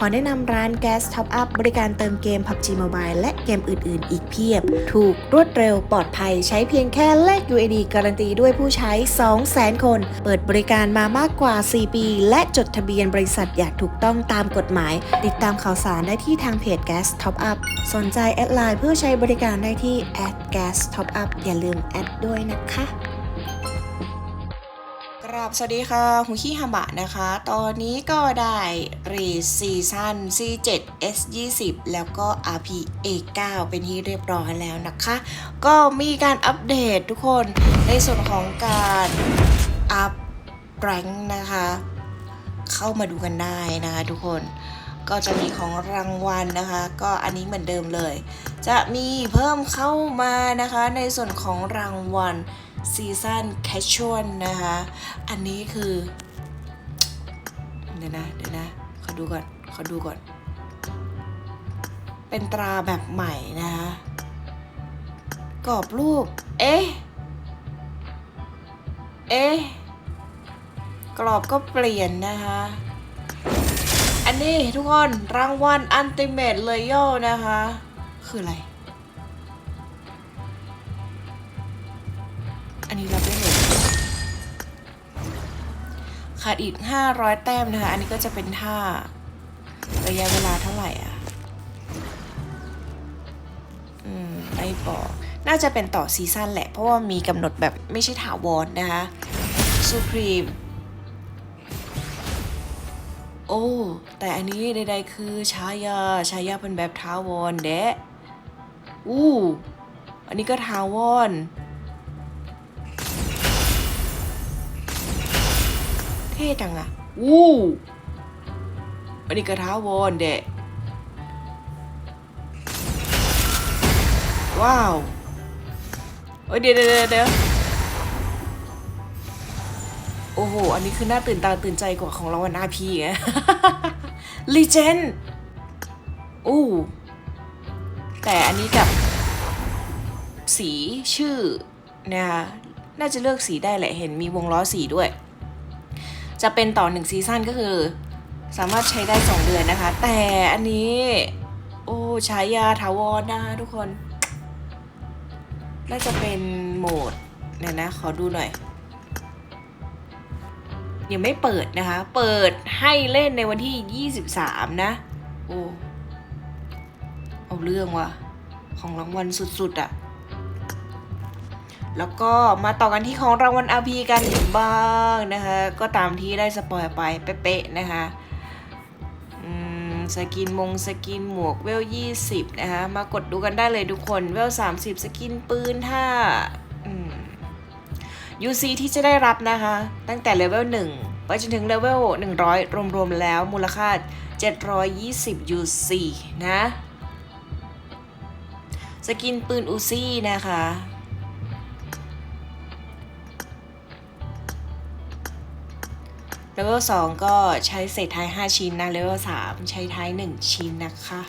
ขอแนะนำร้าน Gas Top Up บริการเติมเกม PUBG Mobile และเกมอื่น ๆ อีกเพียบ ถูกรวดเร็วปลอดภัยใช้เพียงแค่แลก UAD การันตีด้วยผู้ใช้ 200,000 คน เปิดบริการมามากกว่า 4 ปี และจดทะเบียนบริษัทอย่างถูกต้องตามกฎหมาย ติดตามข่าวสารได้ที่ทางเพจ Gas Top Up สนใจแอดไลน์เพื่อใช้บริการได้ที่ @gas top up อย่าลืมแอดด้วยนะคะ ราบสวัสดีค่ะหุขี้ฮาบะนะคะ ตอนนี้ก็ได้รีซีซั่น C7 S20 แล้วก็ RP A9 เป็นที่เรียบร้อยแล้วนะคะ ก็มีการอัปเดตทุกคนในส่วนของการอัพแรงนะคะ เข้ามาดูกันได้นะคะทุกคนก็จะมีของรางวัลนะคะ ก็อันนี้เหมือนเดิมเลย จะมีเพิ่มเข้ามานะคะในส่วนของรางวัล ซีซันแคชชวลนะคะ อันนี้คือ เดี๋ยวนะ เดี๋ยวนะ ขอดูก่อน ขอดูก่อน เป็นตราแบบใหม่นะคะ กรอบรูป เอ๊ะ เอ๊ะ กรอบก็เปลี่ยนนะคะอันนี้ทุกคนรางวัลอันติเมตเลยย่อนะคะ คืออะไร ขาดอีก 500 แต้มนะคะ อันนี้ก็จะเป็นท่าระยะเวลาเท่าไหร่อะ อืมไม่บอก น่าจะเป็นต่อซีซั่นแหละ เพราะว่ามีกำหนดแบบไม่ใช่ถาวรนะคะซูพรีมโอ้ แต่อันนี้ใดๆคือชายาชายาเป็นแบบทาวรเดะอู้ อันนี้ก็ทาวร เท่จังอะอู้อันนี้ก็ทาวรเดะว้าวโอ้ยเดี๋ยวเดี๋ยวเดี๋ยวโอ้โห อันนี้คือน่าตื่นตาตื่นใจกว่าของรางวัล RP ไงลีเจนอู้แต่อันนี้กับสีชื่อนะคะน่าจะเลือกสีได้แหละ เห็นมีวงล้อสีด้วย จะเป็นต่อหนึ่งซีซั่นก็คือ สามารถใช้ได้ 2 เดือนนะคะ แต่อันนี้ โอ้ใช้ยาถาวรนะคะทุกคน น่าจะเป็นโหมดเนี่ยนะ ขอดูหน่อย ยังไม่เปิดนะคะ เปิดให้เล่นในวันที่ 23 นะ โอ้ เอาเรื่องว่ะ ของรางวัลสุด ๆอะ่ะ แล้วก็มาต่อกันที่ของรางวัล RP กันบ้างนะคะ ก็ตามที่ได้สปอยไปเป๊ะๆนะคะสกินมงสกินหมวกเวล 20 นะคะ มากดดูกันได้เลยทุกคน เวล 30 สกินปืนถ้า UC ที่จะได้รับนะคะ ตั้งแต่เลเวล 1 ไปจนถึงเลเวล 100 รวมๆแล้วมูลค่า 720 UC นะ สกินปืนอูซี่นะคะ เลเวล2ก็ใช้เศษท้าย 5 ชิ้นนะเลเวล3ใช้ท้าย 1 ชิ้นนะคะ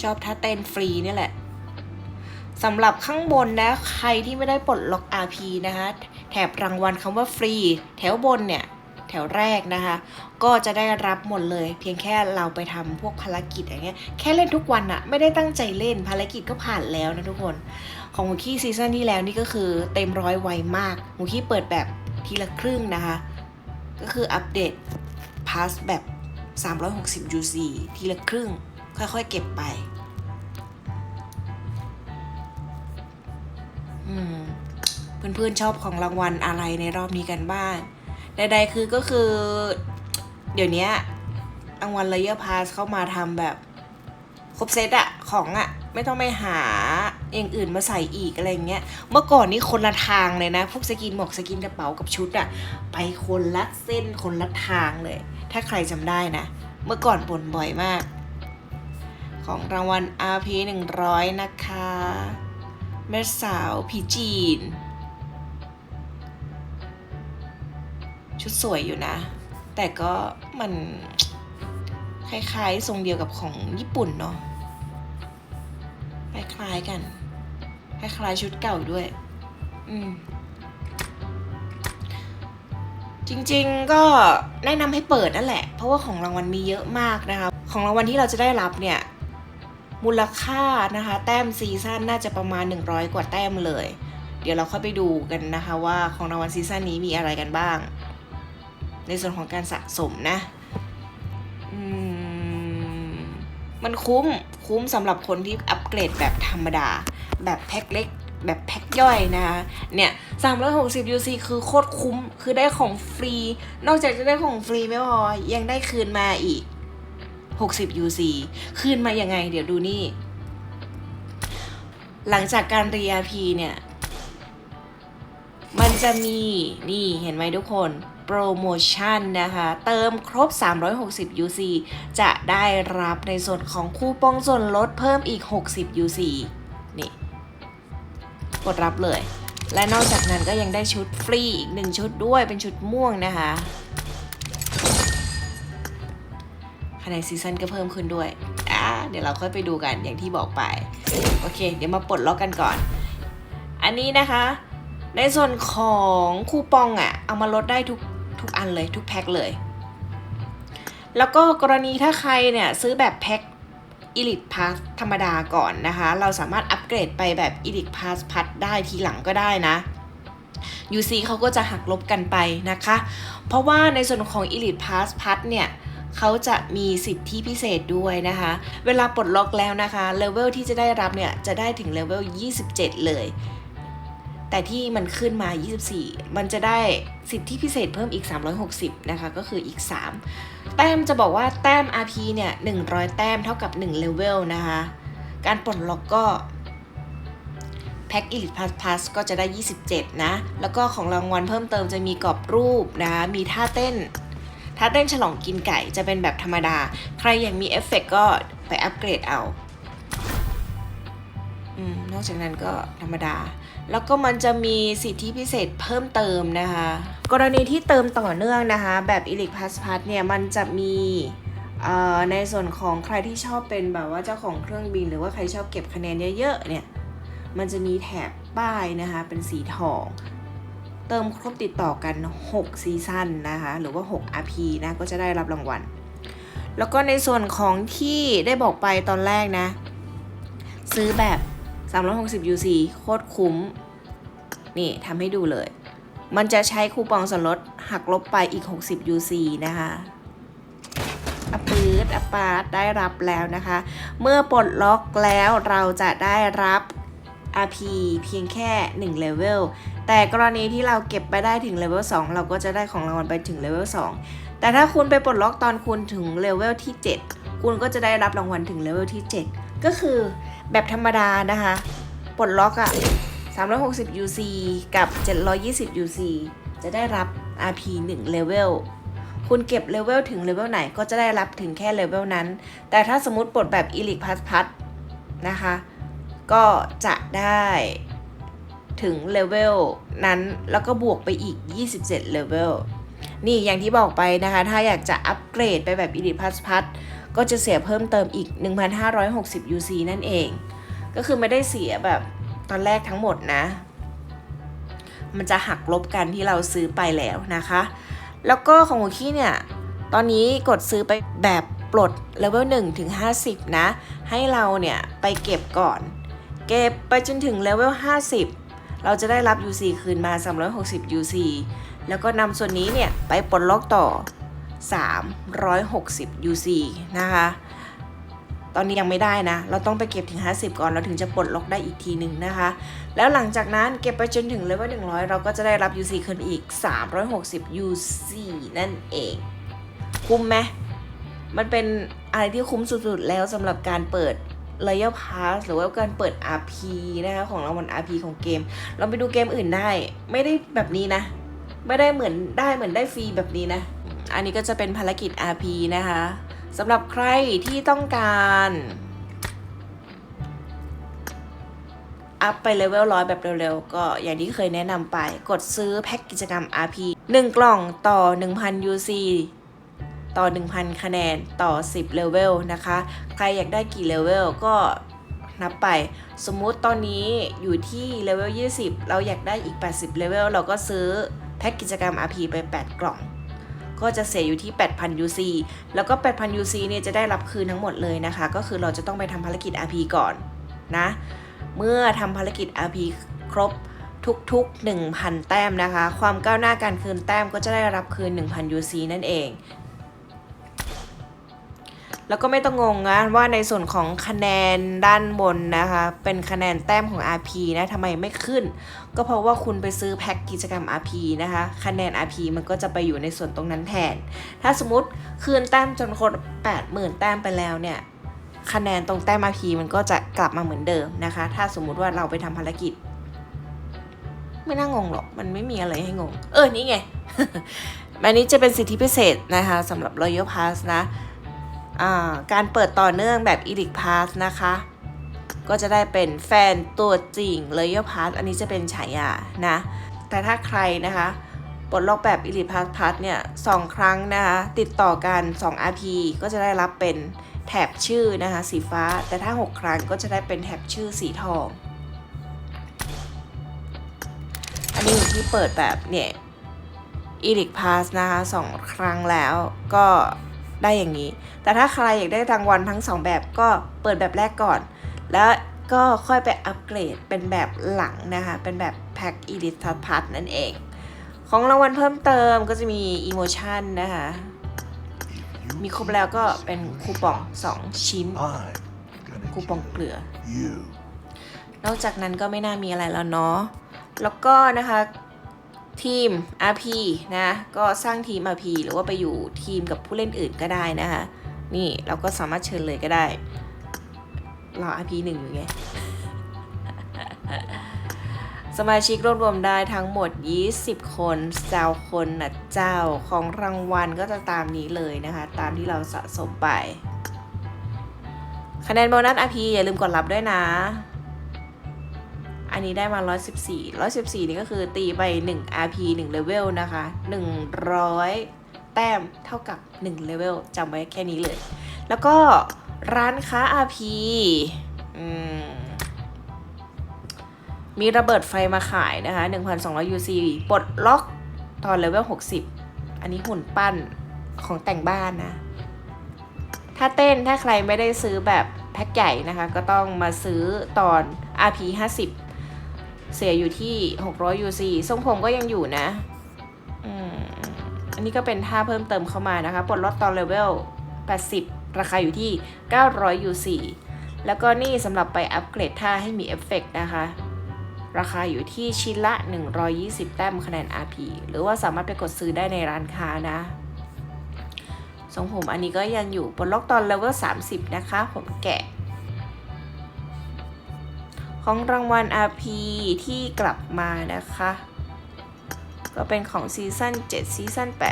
ชอบท่าเต้นฟรีนี่แหละสำหรับข้างบนนะ ใครที่ไม่ได้ปลดล็อก RP นะคะ แถบรางวัลคำว่าฟรี แถวบนเนี่ย แถวแรกนะคะ ก็จะได้รับหมดเลย เพียงแค่เราไปทำพวกภารกิจอย่างเงี้ยแค่เล่นทุกวันอะไม่ได้ตั้งใจเล่นภารกิจก็ผ่านแล้วนะทุกคน ของมูคี้ซีซั่นที่แล้วนี่ก็คือเต็มร้อยไวมากมูคี้เปิดแบบทีละครึ่งนะคะ ก็คืออัปเดตพาสแบบ 360 UC ทีละครึ่ง ค่อยๆเก็บไปเพื่อนๆชอบของรางวัลอะไรในรอบนี้กันบ้าง ใดๆคือก็คือ เดี๋ยวนี้รางวัลเลเยอร์พาสเข้ามาทำแบบ ครบเซตอะของอะไม่ต้องไปหาอย่างอื่นมาใส่อีกอะไรเงี้ย เมื่อก่อนนี้คนละทางเลยนะ พวกสกินหมวกสกินกระเป๋ากับชุดอะไปคนละเส้นคนละทางเลย ถ้าใครจำได้นะ เมื่อก่อนบ่นบ่อยมาก ของรางวัล RP 100 นะคะ แม่สาวผีจีน ชุดสวยอยู่นะ แต่ก็มันคล้ายๆ ทรงเดียวกับของญี่ปุ่นเนาะคล้ายๆกัน คล้ายๆชุดเก่าด้วย อืม จริงๆก็แนะนำให้เปิดนั่นแหละ เพราะว่าของรางวัลมีเยอะมากนะคะ ของรางวัลที่เราจะได้รับเนี่ย มูลค่านะคะ แต้มซีซั่นน่าจะประมาณ 100 กว่าแต้มเลย เดี๋ยวเราค่อยไปดูกันนะคะ ว่าของรางวัลซีซั่นนี้มีอะไรกันบ้าง ในส่วนของการสะสมนะมมันคุ้มคุ้มสำหรับคนที่อัปเกรดแบบธรรมดา แบบแพ็คเล็ก แบบแพ็คย่อยนะคะเนี่ย 360 UC คือโคตรคุ้มคือได้ของฟรี นอกจากจะได้ของฟรีไม่พอ ยังได้คืนมาอีก 60 UC คืนมายังไง เดี๋ยวดูนี่ หลังจากการเรียพีเนี่ย มันจะมีนี่เห็นไหมทุกคน โปรโมชั่นนะคะ เติมครบ 360 UC จะได้รับในส่วนของคูปองส่วนลดเพิ่มอีก 60 UC นี่ กดรับเลย และนอกจากนั้นก็ยังได้ชุดฟรีอีกหนึ่งชุดด้วยเป็นชุดม่วงนะคะคะแนนซีซันก็เพิ่มขึ้นด้วย อ่า เดี๋ยวเราค่อยไปดูกันอย่างที่บอกไป โอเค เดี๋ยวมาปลดล็อกกันก่อน อันนี้นะคะ ในส่วนของคูปองอะ่ะ เอามาลดได้ทุก ทุกอันเลยทุกแพ็คเลย แล้วก็กรณีถ้าใครเนี่ยซื้อแบบแพ็ค Elite Pass ธรรมดาก่อนนะคะ เราสามารถอัปเกรดไปแบบ Elite Pass พัดได้ทีหลังก็ได้นะ UC เขาก็จะหักลบกันไปนะคะ เพราะว่าในส่วนของ Elite Pass พัดเนี่ยเขาจะมีสิทธิพิเศษด้วยนะคะ เวลาปลดล็อกแล้วนะคะ เลเวลที่จะได้รับเนี่ย จะได้ถึงเลเวล 27 เลย แต่ที่มันขึ้นมา 24 มันจะได้สิทธิพิเศษเพิ่มอีก 360 นะคะ ก็คืออีก 3 แต้มจะบอกว่าแต้ม RP เนี่ย 100 แต้มเท่ากับ1เลเวลนะคะ การปลดล็อกก็แพ็ค Elite Pass Plus ก็จะได้ 27 นะ แล้วก็ของรางวัลเพิ่มเติมจะมีกรอบรูปนะคะมีท่าเต้น ท่าเต้นฉลองกินไก่จะเป็นแบบธรรมดา ใครอยากมีเอฟเฟกก็ไปอัปเกรดเอา อืม นอกจากนั้นก็ธรรมดา แล้วก็มันจะมีสิทธิพิเศษเพิ่มเติมนะคะ กรณีที่เติมต่อเนื่องนะคะ แบบ e l i t Pass Pass เนี่ย มันจะมีในส่วนของใครที่ชอบเป็นแบบว่าเจ้าของเครื่องบิน หรือว่าใครชอบเก็บคะแนนเยอะๆเนี่ย มันจะมีแถบป้ายนะคะ เป็นสีทอง เติมครบติดต่อกัน 6 ซีซั่นนะคะ หรือว่า 6 RP นะ ก็จะได้รับรางวัล แล้วก็ในส่วนของที่ได้บอกไปตอนแรกนะ ซื้อแบบ 360 UC โคตรคุ้ม นี่ทำให้ดูเลย มันจะใช้คูปองส่วนลดหักลบไปอีก 60 UC นะคะอปืดอปาดได้รับแล้วนะคะ เมื่อปลดล็อกแล้วเราจะได้รับ RP เพียงแค่1เลเวล แต่กรณีที่เราเก็บไปได้ถึงเลเวล2เราก็จะได้ของรางวัลไปถึงเลเวล2แต่ถ้าคุณไปปลดล็อกตอนคุณถึงเลเวลที่ 7 คุณก็จะได้รับรางวัลถึงเลเวลที่ 7 ก็คือ แบบธรรมดานะคะ ปลดล็อกอะ360 UC กับ 720 UC จะได้รับ RP 1เลเวลคุณเก็บเลเวลถึงเลเวลไหนก็จะได้รับถึงแค่เลเวลนั้น แต่ถ้าสมมติปลดแบบ Elite Pass Plus นะคะ ก็จะได้ถึงเลเวลนั้น แล้วก็บวกไปอีก 27เลเวลนี่อย่างที่บอกไปนะคะ ถ้าอยากจะอัปเกรดไปแบบ Elite Plus Plus ก็จะเสียเพิ่มเติมอีก 1,560 UC นั่นเอง ก็คือไม่ได้เสียแบบตอนแรกทั้งหมดนะ มันจะหักลบกันที่เราซื้อไปแล้วนะคะ แล้วก็ของหัวขี้เนี่ย ตอนนี้กดซื้อไปแบบปลดเลเวล1ถึง 50 นะ ให้เราเนี่ยไปเก็บก่อน เก็บไปจนถึงเลเวล 50 เราจะได้รับ UC คืนมา 360 UC แล้วก็นำส่วนนี้เนี่ยไปปลดล็อกต่อ 360 UC นะคะ ตอนนี้ยังไม่ได้นะ เราต้องไปเก็บถึง 50 ก่อน เราถึงจะปลดล็อกได้อีกทีหนึ่งนะคะ แล้วหลังจากนั้นเก็บไปจนถึงเลเวล100 เราก็จะได้รับ UC คืนอีก 360 UC นั่นเอง คุ้มไหมมันเป็นอะไรที่คุ้มสุดๆ แล้วสำหรับการเปิด Royal Pass หรือว่าการเปิด RP นะคะของรางวัล RP ของเกม เราไปดูเกมอื่นได้ ไม่ได้แบบนี้นะ ไม่ได้เหมือนได้เหมือนได้ฟรีแบบนี้นะ อันนี้ก็จะเป็นภารกิจ RP นะคะสำหรับใครที่ต้องการอัพไปเลเวลร้อยแบบเร็วๆ ก็อย่างที่เคยแนะนำไปกดซื้อแพ็กกิจกรรม RP 1 กล่องต่อ 1,000 UC ต่อ 1,000 คะแนนต่อ 10 เลเวลนะคะ ใครอยากได้กี่เลเวลก็นับไป สมมุติตอนนี้อยู่ที่เลเวล 20 เราอยากได้อีก 80 เลเวลเราก็ซื้อแพ็กกิจกรรม RP ไป 8 กล่อง ก็จะเสียอยู่ที่ 8,000 UC แล้วก็ 8,000 UC เนี่ยจะได้รับคืนทั้งหมดเลยนะคะ ก็คือเราจะต้องไปทำภารกิจ RP ก่อนนะ เมื่อทำภารกิจ RP ครบทุกๆ 1,000 แต้มนะคะ ความก้าวหน้าการคืนแต้มก็จะได้รับคืน 1,000 UC นั่นเอง แล้วก็ไม่ต้องงงนะว่าในส่วนของคะแนนด้านบนนะคะ เป็นคะแนนแต้มของ RP นะทำไมไม่ขึ้น ก็เพราะว่าคุณไปซื้อแพ็กกิจกรรม RP นะคะ คะแนน RP มันก็จะไปอยู่ในส่วนตรงนั้นแทน ถ้าสมมติคืนแต้มจนครบ80,000 แต้มไปแล้วเนี่ยคะแนนตรงแต้ม RP มันก็จะกลับมาเหมือนเดิมนะคะ ถ้าสมมุติว่าเราไปทำภารกิจ ไม่น่างงหรอก มันไม่มีอะไรให้งง เออ นี่ไง อันนี้จะเป็นสิทธิพิเศษนะคะสำหรับ Royal Pass นะ การเปิดต่อเนื่องแบบ e l i t Pass นะคะ ก็จะได้เป็นแฟนตัวจริง Royal Pass อันนี้จะเป็นฉายานะ แต่ถ้าใครนะคะปลดล็อกแบบ e l i t Pass Pass เนี่ยสองครั้งนะคะติดต่อกัน 2 RP ก็จะได้รับเป็นแถบชื่อนะคะสีฟ้า แต่ถ้า 6 ครั้งก็จะได้เป็นแถบชื่อสีทอง อันนี้อยู่ที่เปิดแบบเนี่ย e l i t Pass นะคะสองครั้งแล้วก็ ได้อย่างนี้ แต่ถ้าใครอยากได้รางวัลทั้ง 2 แบบก็เปิดแบบแรกก่อน แล้วก็ค่อยไปอัปเกรดเป็นแบบหลังนะคะ เป็นแบบแพ็ก e l i t Pass นั่นเอง ของรางวัลเพิ่มเติมก็จะมี Emotion นะคะ มีครบแล้วก็เป็นคูปอง 2 ชิ้น I'm gonna คูปองเกลือ kill you. นอกจากนั้นก็ไม่น่ามีอะไรแล้วเนาะ แล้วก็นะคะ ทีม RP นะ ก็สร้างทีม RP หรือว่าไปอยู่ทีมกับผู้เล่นอื่นก็ได้นะคะ นี่เราก็สามารถเชิญเลยก็ได้รอ RP หนึ่งอยู่ไง สมาชิกรวบรวมได้ทั้งหมด 20 คนเจ้าคนนะเจ้าของรางวัลก็จะตามนี้เลยนะคะ ตามที่เราสะสมไป คะแนนโบนัส RP อย่าลืมกดรับด้วยนะ นนี้ได้มา 114 114 นี่ก็คือตีไป 1 RP 1 level นะคะ 100 แต้มเท่ากับ 1 level จำไว้แค่นี้เลย แล้วก็ร้านค้า RP มมีระเบิดไฟมาขายนะคะ 1,200 UC ปลดล็อกตอนเลเวล60 อันนี้หุ่นปั้นของแต่งบ้านนะ ถ้าเต้นถ้าใครไม่ได้ซื้อแบบแพ็คใหญ่นะคะ ก็ต้องมาซื้อตอน RP 50 เสียอยู่ที่ 600 UC ทรงผมก็ยังอยู่นะอันนี้ก็เป็นท่าเพิ่มเติมเข้ามานะคะ ปลดล็อกตอนเลเวล 80 ราคาอยู่ที่ 900 UC แล้วก็นี่สำหรับไปอัปเกรดท่าให้มีเอฟเฟกต์นะคะ ราคาอยู่ที่ชิ้นละ 120 แต้มคะแนน RP หรือว่าสามารถไปกดซื้อได้ในร้านค้านะทรงผมอันนี้ก็ยังอยู่บนล็อกตอนเลเวล 30 นะคะ ผมแกะ ของรางวัล RP ที่กลับมานะคะ ก็เป็นของซีซั่น7ซีซั่น8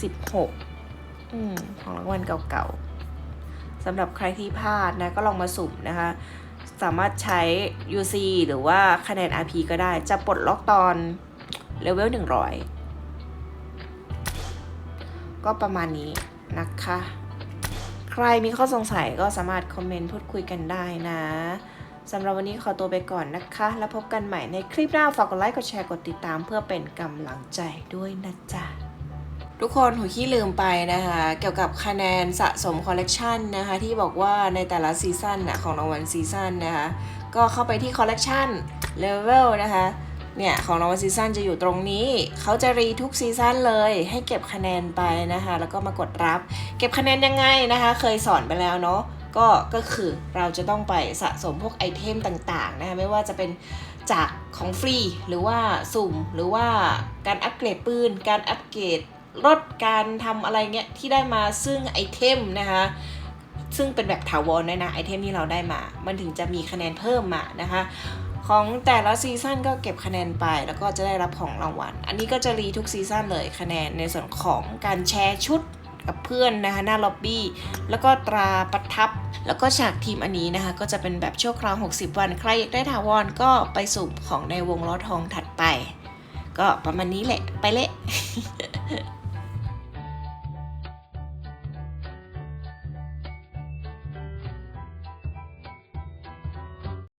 14 16อืมของรางวัลเก่าๆสำหรับใครที่พลาดนะ ก็ลองมาสุ่มนะคะ สามารถใช้ UC หรือว่าคะแนน RP ก็ได้จะปลดล็อกตอนเลเวล 100 ก็ประมาณนี้นะคะ ใครมีข้อสงสัยก็สามารถคอมเมนต์พูดคุยกันได้นะ สำหรับวันนี้ขอตัวไปก่อนนะคะ แล้วพบกันใหม่ในคลิปหน้าฝากกดไลค์กดแชร์กดติดตาม เพื่อเป็นกำลังใจด้วยนะจ๊ะทุกคนหูขี้ลืมไปนะคะ เกี่ยวกับคะแนนสะสมคอลเลกชันนะคะที่บอกว่าในแต่ละซีซั่นนะของรางวัลซีซั่นนะคะก็เข้าไปที่คอลเลกชันเลเวลนะคะเนี่ยของรางวัลซีซั่นจะอยู่ตรงนี้ เขาจะรีทุกซีซั่นเลย ให้เก็บคะแนนไปนะคะ แล้วก็มากดรับ เก็บคะแนนยังไงนะคะ เคยสอนไปแล้วเนาะ ก็ก็คือเราจะต้องไปสะสมพวกไอเทมต่างๆนะคะไม่ว่าจะเป็นจากของฟรีหรือว่าสุ่มหรือว่าการอัปเกรดปืน การอัปเกรดรถการทำอะไรเงี้ยที่ได้มาซึ่งไอเทมนะคะซึ่งเป็นแบบถาวรด้วยนะไอเทมที่เราได้มา มันถึงจะมีคะแนนเพิ่มมานะคะ ของแต่ละซีซั่นก็เก็บคะแนนไป แล้วก็จะได้รับของรางวัล อันนี้ก็จะรีทุกซีซั่นเลยคะแนนในส่วนของการแชร์ชุด กับเพื่อนนะคะหน้าล็อบบี้ แล้วก็ตราประทับ แล้วก็ฉากทีมอันนี้นะคะ ก็จะเป็นแบบชั่วคราว 60 วัน ใครอยากได้ถาวรก็ไปสุ่มของในวงล้อทองถัดไป ก็ประมาณนี้แหละ ไปเละ